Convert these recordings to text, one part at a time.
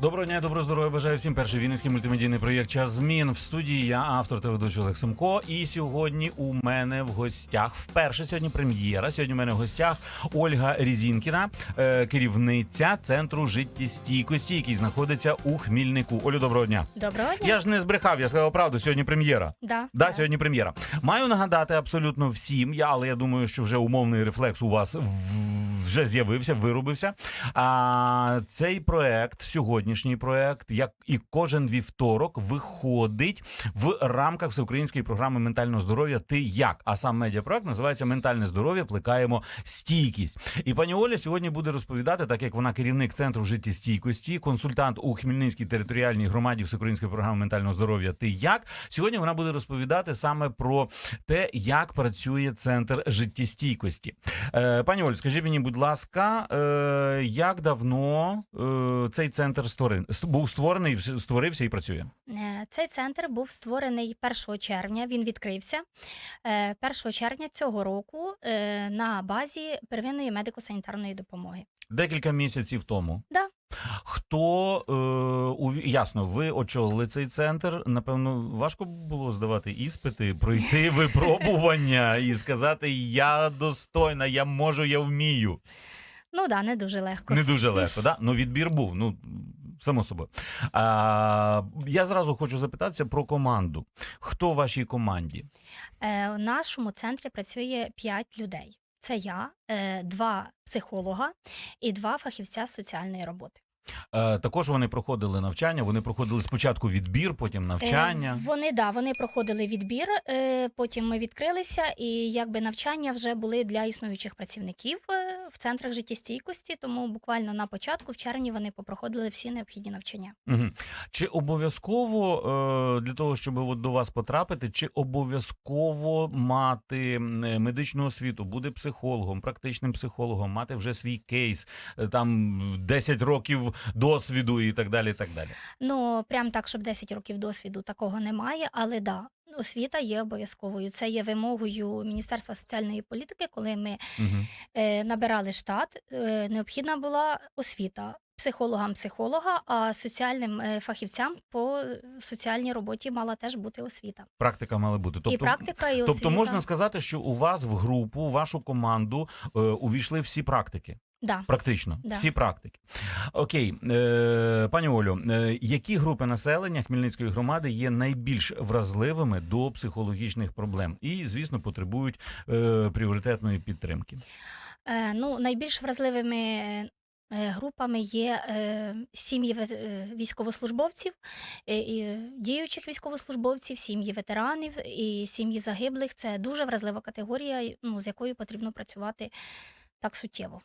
Доброго дня, доброго здоров'я. Бажаю всім перший вінницький мультимедійний проєкт Час змін в студії. Я автор та ведучий Олег Семко. І сьогодні у мене в гостях вперше сьогодні прем'єра. Сьогодні у мене в гостях Ольга Різінкіна, е, керівниця центру життєстійкості, який знаходиться у Хмільнику. Олю, доброго дня. Доброго дня. Я ж не збрехав, я сказав правду. Сьогодні прем'єра. Да, Да, сьогодні прем'єра. Маю нагадати абсолютно всім, я, але я думаю, що вже умовний рефлекс у вас вже з'явився, виробився. А цей проект, сьогоднішній проект, як і кожен вівторок, виходить в рамках всеукраїнської програми ментального здоров'я. Ти як? А сам медіапроект називається Ментальне здоров'я. Плекаємо стійкість. І пані Оля сьогодні буде розповідати, так як вона керівник центру життєстійкості, консультант у Хмельницькій територіальній громаді всеукраїнської програми ментального здоров'я. Ти як? Сьогодні вона буде розповідати саме про те, як працює центр життєстійкості. Е, пані Оль, скажіть мені, будь ласка, е, як давно е, цей центр створи- ст- був створений, створився і працює? Е, Цей центр був створений 1 червня. Він відкрився е, 1 червня цього року е, на базі первинної медико-санітарної допомоги. Декілька місяців тому. Да. Хто е, ясно, ви очолили цей центр? Напевно, важко було здавати іспити, пройти випробування і сказати: Я достойна, я можу, я вмію. Ну да, не дуже легко. Не дуже легко, да? Ну відбір був. Ну само собою. А, я зразу хочу запитатися про команду. Хто в вашій команді? Е, У нашому центрі працює 5 людей. Це я, е, два психолога і два фахівця з соціальної роботи. Е, також вони проходили навчання. Вони проходили спочатку відбір, потім навчання. Е, Вони да, вони проходили відбір. е, Потім ми відкрилися, і якби навчання вже були для існуючих працівників в центрах життєстійкості. Тому буквально на початку, в червні, вони попроходили всі необхідні навчання. Угу. Чи обов'язково е, для того, щоб от до вас потрапити, чи обов'язково мати медичну освіту, бути психологом, практичним психологом, мати вже свій кейс, там 10 років досвіду і так далі. і так далі. Ну прям так, щоб 10 років досвіду такого немає, але да. Освіта є обов'язковою. Це є вимогою Міністерства соціальної політики. Коли ми Угу. е, набирали штат, е, необхідна була освіта психологам психолога, а соціальним е, фахівцям по соціальній роботі мала теж бути освіта. Практика мала бути. і практика, і освіта. тобто можна сказати, що у вас в групу, в вашу команду е, увійшли всі практики. Да. Практично, Да. всі практики. Окей, е, пані Олю, е, які групи населення Хмельницької громади є найбільш вразливими до психологічних проблем і, звісно, потребують е, пріоритетної підтримки? Е, ну, найбільш вразливими е, групами є е, сім'ї е, військовослужбовців, е, і діючих військовослужбовців, сім'ї ветеранів і сім'ї загиблих. Це дуже вразлива категорія, ну, з якою потрібно працювати так суттєво.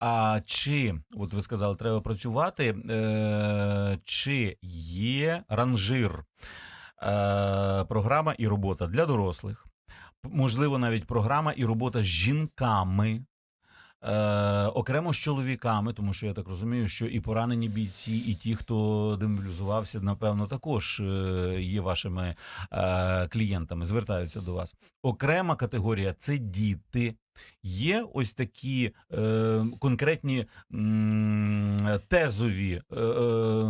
А чи, от ви сказали, треба працювати, е, чи є ранжир, е, програма і робота для дорослих? Можливо, навіть програма і робота з жінками. Е, окремо з чоловіками, тому що я так розумію, що і поранені бійці, і ті, хто демобілізувався, напевно, також е, є вашими е, клієнтами, звертаються до вас. Окрема категорія це діти. Є ось такі е, конкретні м, тезові е, е,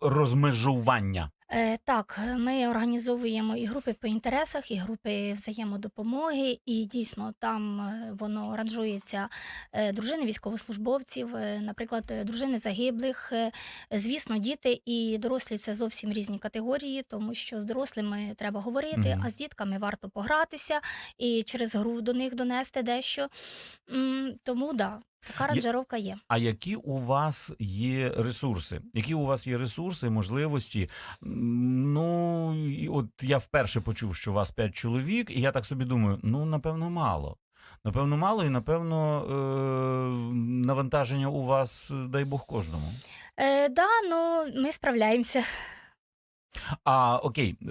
розмежування. Е, Так, ми організовуємо і групи по інтересах, і групи взаємодопомоги, і дійсно там е, воно ранжується е, дружини військовослужбовців, е, наприклад, дружини загиблих. е, Звісно, діти і дорослі це зовсім різні категорії, тому що з дорослими треба говорити, Мгм. а з дітками варто погратися і через гру до них донести дещо. М, Тому да, така ранжировка є. А які у вас є ресурси? Які у вас є ресурси, можливості? Ну і от я вперше почув, що у вас п'ять чоловік, і я так собі думаю: ну напевно, мало. Напевно, мало, і напевно е, навантаження у вас, дай Бог, кожному. Е, да, ну ми справляємося. А окей, е,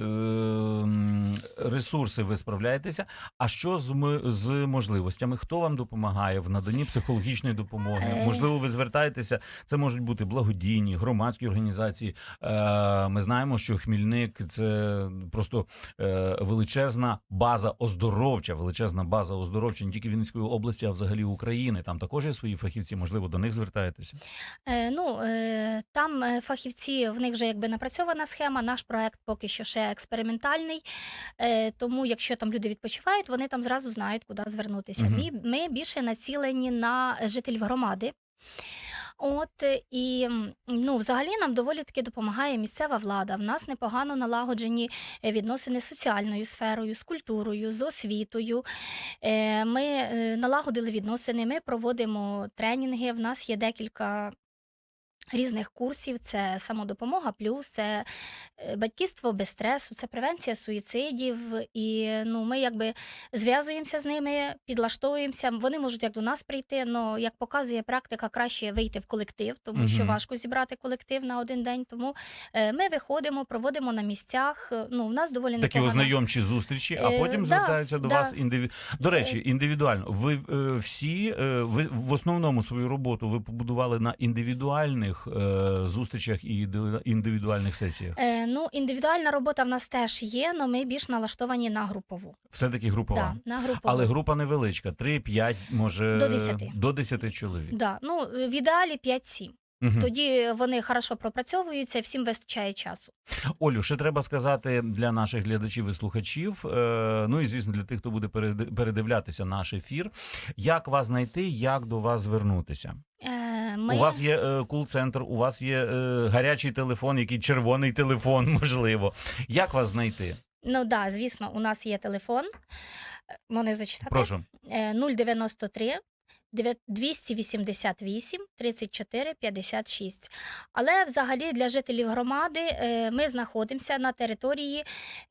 ресурси ви справляєтеся. А що з, ми- з можливостями? Хто вам допомагає в наданні психологічної допомоги? Е. Можливо, ви звертаєтеся. Це можуть бути благодійні, громадські організації. Е, Ми знаємо, що Хмільник це просто е, величезна база оздоровча, величезна база оздоровча не тільки Вінницької області, а взагалі України. Там також є свої фахівці. Можливо, до них звертаєтеся. Е, ну, е, там е, фахівці, в них вже якби напрацьована схема. Наш проект поки що ще експериментальний. Е, тому, якщо там люди відпочивають, вони там зразу знають, куди звернутися. Мгм. Ми, ми більше націлені на жителів громади. От і ну, взагалі нам доволі таки допомагає місцева влада. В нас непогано налагоджені е, відносини з соціальною сферою, з культурою, з освітою. Е, Ми налагодили відносини, ми проводимо тренінги. В нас є декілька різних курсів: це самодопомога, плюс це е, батьківство без стресу, це превенція суїцидів. І ну, ми якби зв'язуємося з ними, підлаштовуємося. Вони можуть як до нас прийти. але як показує практика, краще вийти в колектив, тому що важко зібрати колектив на один день. Тому е, ми виходимо, проводимо на місцях. Е, Ну, в нас доволі Такі непогано. ознайомчі зустрічі, а Е, потім да, звертаються до да. вас індиві... До речі, Е, індивідуально. Ви е, всі е, ви в основному свою роботу ви побудували на індивідуальних е, зустрічах і індивідуальних сесіях. Е, ну, індивідуальна робота в нас теж є, але ми більш налаштовані на групову. Все таки групова. Да, на групову. Але група невеличка, 3-5, може До 10. до 10 чоловік. Да, ну, в ідеалі 5-7. Мгм. Тоді вони хорошо пропрацьовуються, всім вистачає часу. Олю, ще треба сказати для наших глядачів і слухачів. е, Ну і звісно, для тих, хто буде переди- передивлятися наш ефір. Як вас знайти, як до вас звернутися? Е, ми... У вас є е, кул-центр, у вас є е, гарячий телефон, який червоний телефон, можливо. Як вас знайти? Ну да, звісно, у нас є телефон. Можна зачитати? Прошу. Е, 093 дев'ят- 288 34 56. Але взагалі для жителів громади е, ми знаходимося на території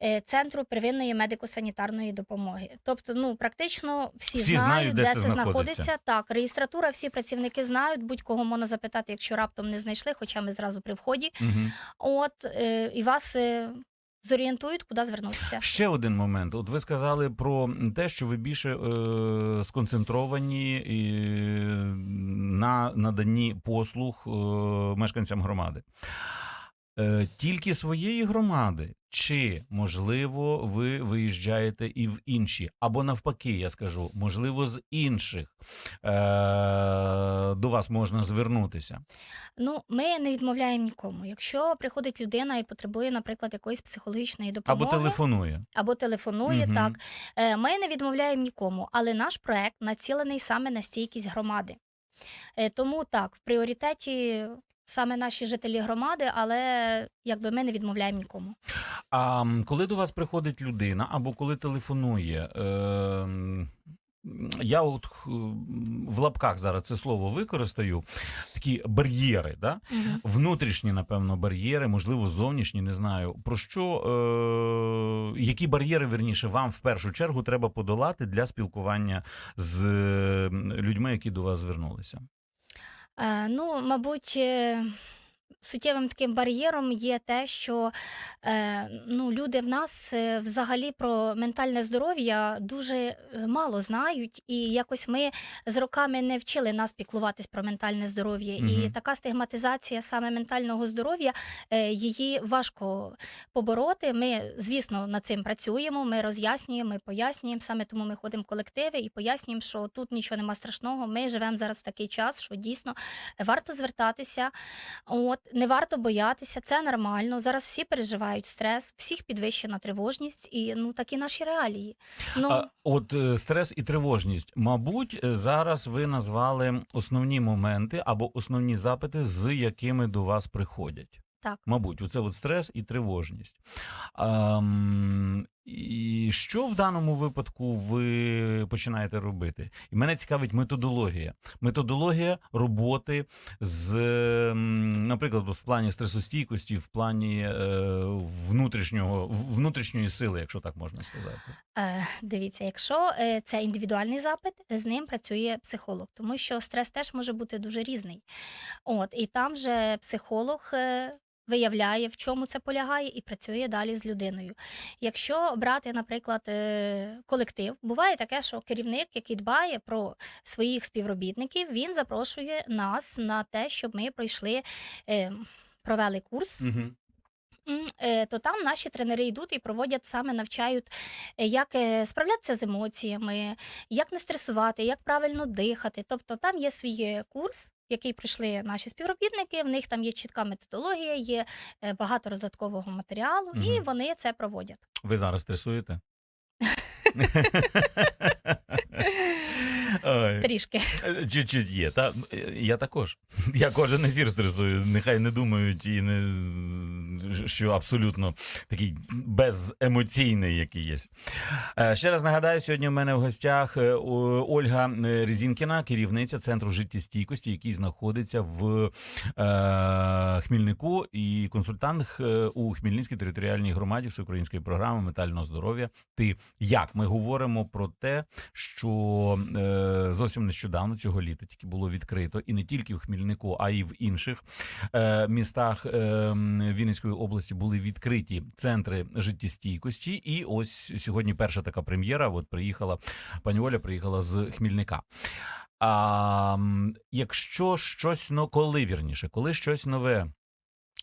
е, центру первинної медико-санітарної допомоги. Тобто, ну практично всі, Всі знають, де де, це це знаходиться. знаходиться. Так, реєстратура, всі працівники знають, будь-кого можна запитати, якщо раптом не знайшли, хоча ми зразу при вході. Угу. От е, і вас зорієнтують, куди звернутися. Ще один момент. От ви сказали про те, що ви більше е, сконцентровані і, на наданні послуг е, мешканцям громади. Е, тільки своєї громади, чи можливо ви виїжджаєте і в інші, або навпаки, я скажу, можливо, з інших е, до вас можна звернутися. Ну, ми не відмовляємо нікому. Якщо приходить людина і потребує, наприклад, якоїсь психологічної допомоги, Або телефонує. або телефонує, Мгм. так е, ми не відмовляємо нікому. Але наш проект націлений саме на стійкість громади. Е, Тому так, в пріоритеті саме наші жителі громади, але якби ми не відмовляємо нікому. А коли до вас приходить людина або коли телефонує, е, я от в лапках зараз це слово використаю, такі бар'єри, да? Мгм. внутрішні, напевно, бар'єри, можливо, зовнішні, не знаю. Про що, е, які бар'єри, верніше, вам в першу чергу треба подолати для спілкування з людьми, які до вас звернулися? Е, ну, мабуть, е, суттєвим таким бар'єром є те, що е, ну, люди в нас е, взагалі про ментальне здоров'я дуже е, мало знають, і якось ми з роками не вчили нас піклуватись про ментальне здоров'я. І Мгм. така стигматизація саме ментального здоров'я, е, її важко побороти. Ми, звісно, над цим працюємо, ми роз'яснюємо, ми пояснюємо. Саме тому ми ходимо в колективи і пояснюємо, що тут нічого нема страшного. Ми живемо зараз в такий час, що дійсно варто звертатися. От не варто боятися, це нормально. Зараз всі переживають стрес, всіх підвищена тривожність, і ну такі наші реалії. Ну А, от е, стрес і тривожність. Мабуть, е, зараз ви назвали основні моменти або основні запити, з якими до вас приходять. так. Мабуть, оце от стрес і тривожність. Ам, і що в даному випадку ви починаєте робити? І мене цікавить методологія. Методологія роботи з, наприклад, в плані стресостійкості, в плані е, внутрішнього, внутрішньої сили, якщо так можна сказати. Е, дивіться, якщо е, це індивідуальний запит, з ним працює психолог, тому що стрес теж може бути дуже різний. От і там вже психолог. Виявляє, в чому це полягає, і працює далі з людиною. Якщо брати, наприклад, е, колектив, буває таке, що керівник, який дбає про своїх співробітників, він запрошує нас на те, щоб ми пройшли. е, Провели курс, Угу. То там наші тренери йдуть і проводять саме навчають, як справлятися з емоціями, як не стресувати, як правильно дихати. Тобто там є свій курс, який прийшли наші співробітники. В них там є чітка методологія, є е, багато роздаткового матеріалу, і вони це проводять. Ви зараз стресуєте? Ой. Трішки. Чуть-чуть є. Та я також. Я кожен ефір стресую. Нехай не думають і не що абсолютно такий беземоційний, який є. Е, Ще раз нагадаю, сьогодні в мене в гостях е, Ольга е, Різінкіна, керівниця центру життєстійкості, який знаходиться в е, Хмільнику, і консультант у Хмельницькій територіальній громаді всеукраїнської програми ментального здоров'я. Ти як ми говоримо про те, що е, зовсім нещодавно цього літа тільки було відкрито, і не тільки в Хмільнику, а й в інших е, містах е, Вінницької області були відкриті центри життєстійкості. І ось сьогодні перша така прем'єра. От приїхала пані Оля, приїхала з Хмільника. А якщо щось ну коли вірніше, коли щось нове.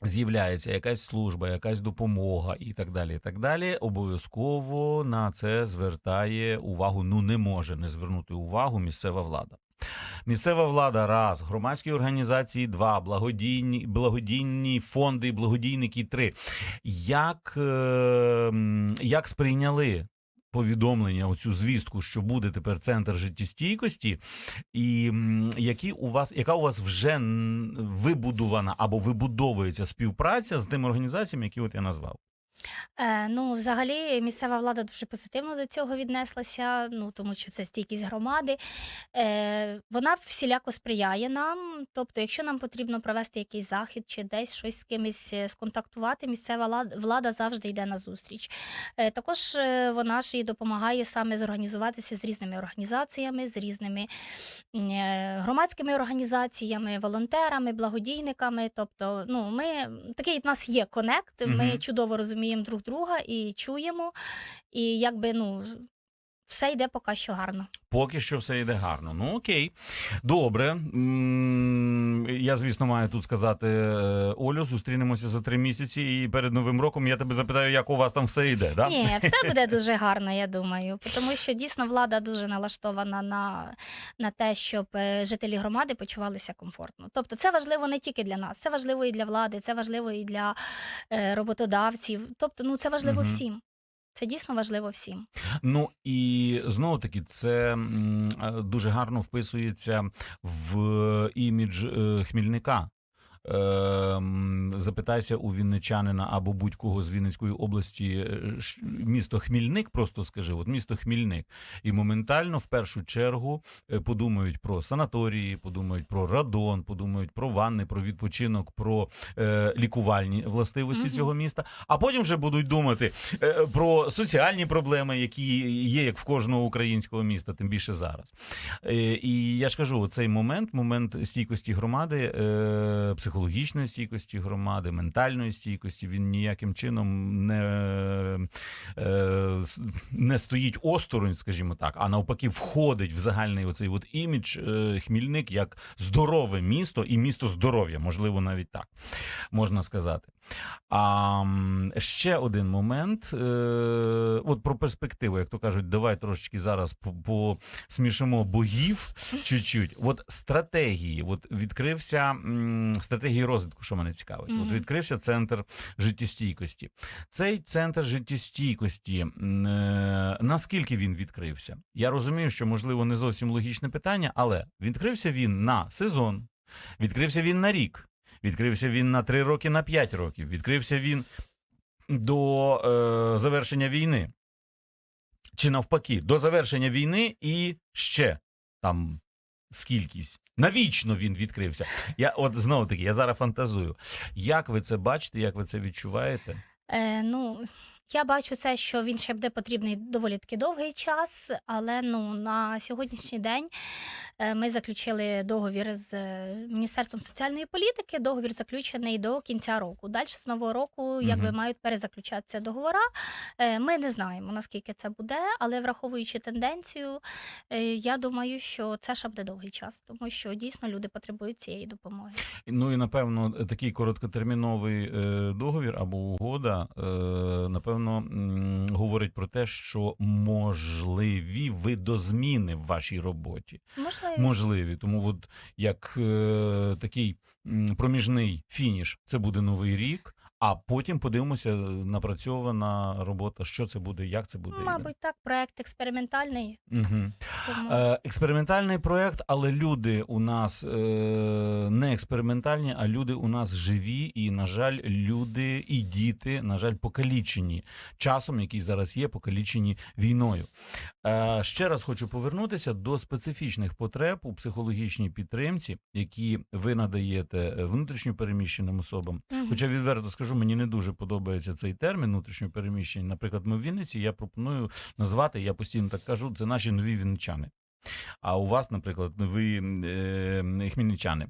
З'являється якась служба, якась допомога і так далі. І так далі. Обов'язково на це звертає увагу. Ну не може не звернути увагу місцева влада. Місцева влада раз, громадські організації два, благодійні, благодійні фонди, благодійники три. Як, е, як сприйняли повідомлення, оцю звістку, що буде тепер центр життєстійкості, і які у вас, яка у вас вже вибудована або вибудовується співпраця з тими організаціями, які от я назвав? Е, ну, взагалі, місцева влада дуже позитивно до цього віднеслася, ну тому що це стійкість громади. Е, вона всіляко сприяє нам. Тобто, якщо нам потрібно провести якийсь захід чи десь щось з кимось е, сконтактувати, місцева лад- влада завжди йде на зустріч. Е, також е, вона ж і допомагає саме зорганізуватися з різними організаціями, з різними е, громадськими організаціями, волонтерами, благодійниками. Тобто, ну, ми такий в нас є конект. Ми Мгм. чудово розуміємо друг друга і чуємо. І якби ну все йде поки що гарно. Поки що все йде гарно. Ну окей, добре. М, Я, звісно, маю тут сказати е, Олю. Зустрінемося за три місяці, і перед новим роком я тебе запитаю, як у вас там все йде. Да? Ні, все буде дуже гарно, я думаю. Тому що дійсно влада дуже налаштована на, на те, щоб е, жителі громади почувалися комфортно. Тобто, це важливо не тільки для нас, це важливо і для влади, це важливо і для е, роботодавців. Тобто, ну це важливо Мгм. всім. Це дійсно важливо всім. Ну і знову таки, це е, дуже гарно вписується в імідж е, Хмільника. Ем, Запитайся у вінничанина або будь-кого з Вінницької області е, місто Хмільник, просто скажи, от місто Хмільник. І моментально в першу чергу е, подумають про санаторії, подумають про радон, подумають про ванни, про відпочинок, про е, лікувальні властивості Мгм. цього міста. А потім вже будуть думати е, про соціальні проблеми, які є як в кожного українського міста, тим більше зараз. Е, І я ж кажу, цей момент, момент стійкості громади, е, психологічної стійкості громади, ментальної стійкості, він ніяким чином не, е, не стоїть осторонь, скажімо так, а навпаки, входить в загальний оцей от імідж е, Хмільник як здорове місто і місто здоров'я, можливо, навіть так можна сказати. А ще один момент. Е, от про перспективу, як то кажуть, давай трошечки зараз по- посмішимо богів чуть-чуть. От стратегії, от відкрився м, стратегії розвитку, що мене цікавить. От відкрився центр життєстійкості. Цей центр життєстійкості, е, наскільки він відкрився? Я розумію, що можливо не зовсім логічне питання, але відкрився він на сезон, відкрився він на рік. Відкрився він на 3 роки, на 5 років. Відкрився він до е, завершення війни. Чи навпаки, до завершення війни і ще там скількись. Навічно він відкрився. Я от знову таки, я зараз фантазую. Як ви це бачите, як ви це відчуваєте? Е, ну, Я бачу це, що він ще буде потрібний доволі таки довгий час, але ну на сьогоднішній день е, ми заключили договір з е, Міністерством соціальної політики. Договір заключений до кінця року. Далі з нового року, якби Мгм. мають перезаключатися договора. Е, Ми не знаємо наскільки це буде, але враховуючи тенденцію, я думаю, що це ще буде довгий час, тому що дійсно люди потребують цієї допомоги. Ну і напевно такий короткотерміновий договір або угода, е, напевно, говорить про те, що можливі видозміни в вашій роботі. Можливо. Можливі. Тому, от як е, такий проміжний фініш, це буде новий рік. А потім подивимося напрацьована робота, що це буде, як це буде. Мабуть, так, проект експериментальний. Угу. Тому... Е, експериментальний проект, але люди у нас е, не експериментальні, а люди у нас живі, і, на жаль, люди і діти, на жаль, покалічені часом, який зараз є, покалічені війною. Е, ще раз хочу повернутися до специфічних потреб у психологічній підтримці, які ви надаєте внутрішньо переміщеним особам. Мгм. Хоча відверто скажу, мені не дуже подобається цей термін внутрішньо переміщення. Наприклад, ми в Вінниці, я пропоную назвати, я постійно так кажу, це наші нові вінничани. А у вас, наприклад, ви е, хмельничани.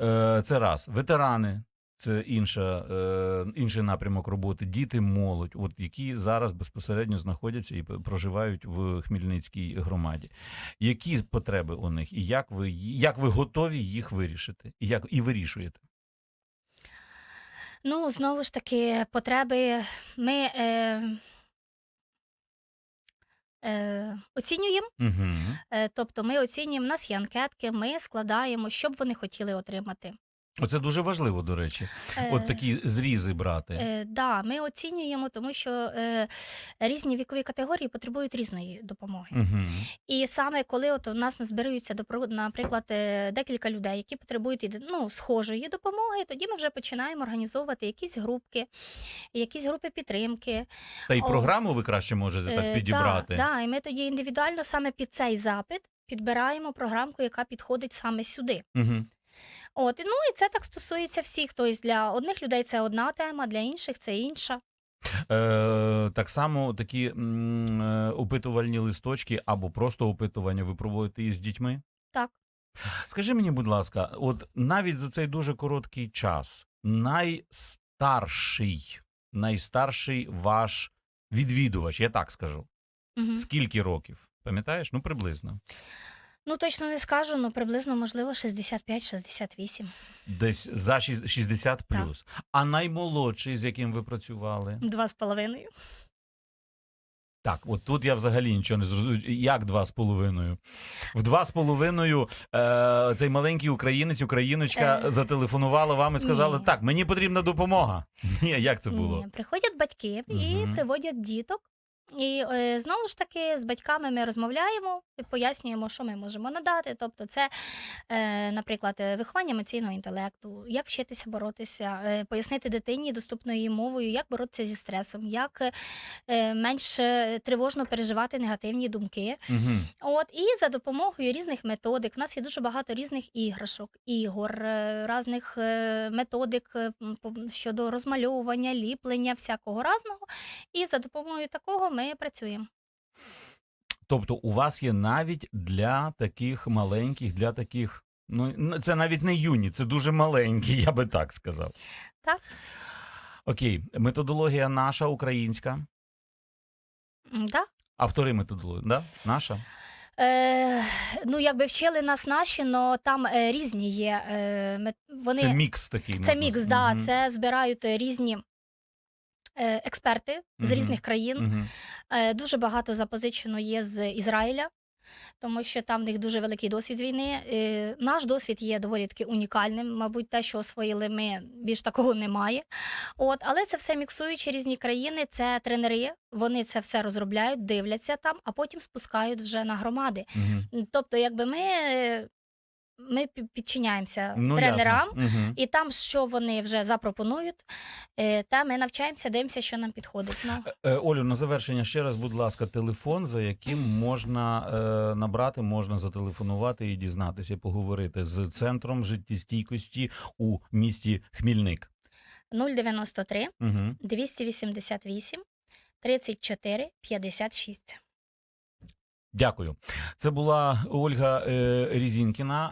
Е, це раз. Ветерани. Це інша, е, інший напрямок роботи. Діти, молодь, от які зараз безпосередньо знаходяться і проживають в Хмельницькій громаді. Які потреби у них, і як ви як ви готові їх вирішити, і як і вирішуєте? Ну, знову ж таки, потреби ми е, е, оцінюємо. Угу. Е, тобто ми оцінюємо, у нас є анкетки, ми складаємо, що б вони хотіли отримати. Оце дуже важливо, до речі. От Е, такі зрізи брати. Е, да, ми оцінюємо, тому що е, різні вікові категорії потребують різної допомоги. Угу. І саме коли от у нас допро- наприклад, е, декілька людей, які потребують ну, схожої допомоги, тоді ми вже починаємо організовувати якісь групки, якісь групи підтримки. Та й програму ви краще можете Е, так підібрати. Да, да, і ми тоді індивідуально саме під цей запит підбираємо програмку, яка підходить саме сюди. Угу. От, ну і це так стосується всіх. Тобто для одних людей це одна тема, для інших це інша. Е, так само такі м, е, опитувальні листочки або просто опитування ви проводите із дітьми. Так. Скажи мені, будь ласка, от навіть за цей дуже короткий час найстарший, найстарший ваш відвідувач, я так скажу. Угу. Скільки років? Пам'ятаєш? Ну, приблизно. Ну точно не скажу, ну приблизно, можливо, 65-68. Десь за шіс- 60 плюс. А наймолодший, з яким ви працювали? Два з половиною. Так, от тут я взагалі нічого не зрозумів. Як два з половиною? В два з половиною е, цей маленький українець, україночка Е, зателефонувала вам і сказала: ні. так, мені потрібна допомога. Ні, як це було? Ні, приходять батьки і Мгм. приводять діток. І е, знову ж таки з батьками ми розмовляємо і пояснюємо, що ми можемо надати. Тобто, це, е, наприклад, е, виховання емоційного інтелекту, як вчитися боротися, е, пояснити дитині доступною мовою, як боротися зі стресом, як е, менш тривожно переживати негативні думки. Угу. От і за допомогою різних методик. У нас є дуже багато різних іграшок, ігор, різних методик щодо розмальовування, ліплення, всякого разного. І за допомогою такого ми працюємо. Тобто, у вас є навіть для таких маленьких, для таких. Ну, це навіть не юні, це дуже маленькі, я би так сказав. Так. Окей, методологія наша українська. Да? Автори методології, да? Наша. Е, ну, якби вчили нас наші, але там е, різні є. Е, мет- вони... Це мікс такий. Це можна мікс, сказати. да, Мгм. це збирають е, е, експерти з різних країн. Мгм. Е, Дуже багато запозичено є з Ізраїля, тому що там в них дуже великий досвід війни. Е, Наш досвід є доволі таки унікальним. Мабуть, те, що освоїли ми, більш такого немає. От, але це все міксуючи різні країни. Це тренери. Вони це все розробляють, дивляться там, а потім спускають вже на громади. Мгм. Тобто, якби ми, ми підчиняємося Ну, тренерам. Мгм. І там, що вони вже запропонують, е, та ми навчаємося, дивимося, що нам підходить. Ну, Е, Олю, на завершення ще раз, будь ласка, телефон, за яким можна е, набрати, можна зателефонувати і дізнатися, поговорити з центром життєстійкості у місті Хмільник. 093 Угу. 288 34 56. Дякую. Це була Ольга е, Різінкіна,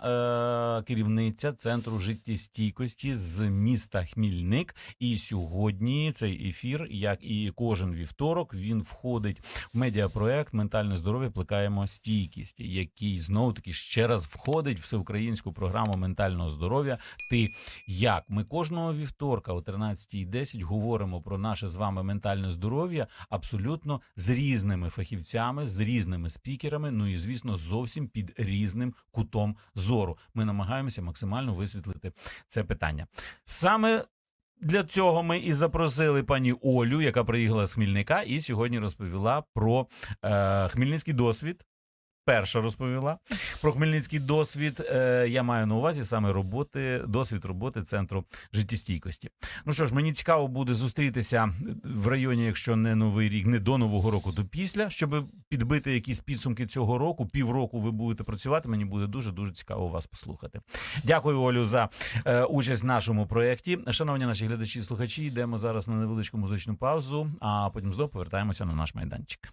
е, керівниця центру життєстійкості з міста Хмільник. І сьогодні цей ефір, як і кожен вівторок, він входить в медіапроект Ментальне здоров'я плекаємо стійкість, який знову таки ще раз входить в всеукраїнську програму ментального здоров'я. Ти як ми кожного вівторка о 13.10 говоримо про наше з вами ментальне здоров'я абсолютно з різними фахівцями, з різними спікерами. Ну і звісно, зовсім під різним кутом зору. Ми намагаємося максимально висвітлити це питання. Саме для цього ми і запросили пані Олю, яка приїхала з Хмільника, і сьогодні розповіла про е, хмельницький досвід. Перша розповіла про хмельницький досвід. Е, я маю на увазі саме роботи, досвід роботи центру життєстійкості. Ну що ж, мені цікаво буде зустрітися в районі, якщо не новий рік, не до нового року, то після, щоб підбити якісь підсумки цього року. Півроку ви будете працювати. Мені буде дуже дуже цікаво вас послухати. Дякую, Олю, за е, участь в нашому проєкті. Шановні наші глядачі слухачі, йдемо зараз на невеличку музичну паузу, а потім знову повертаємося на наш майданчик.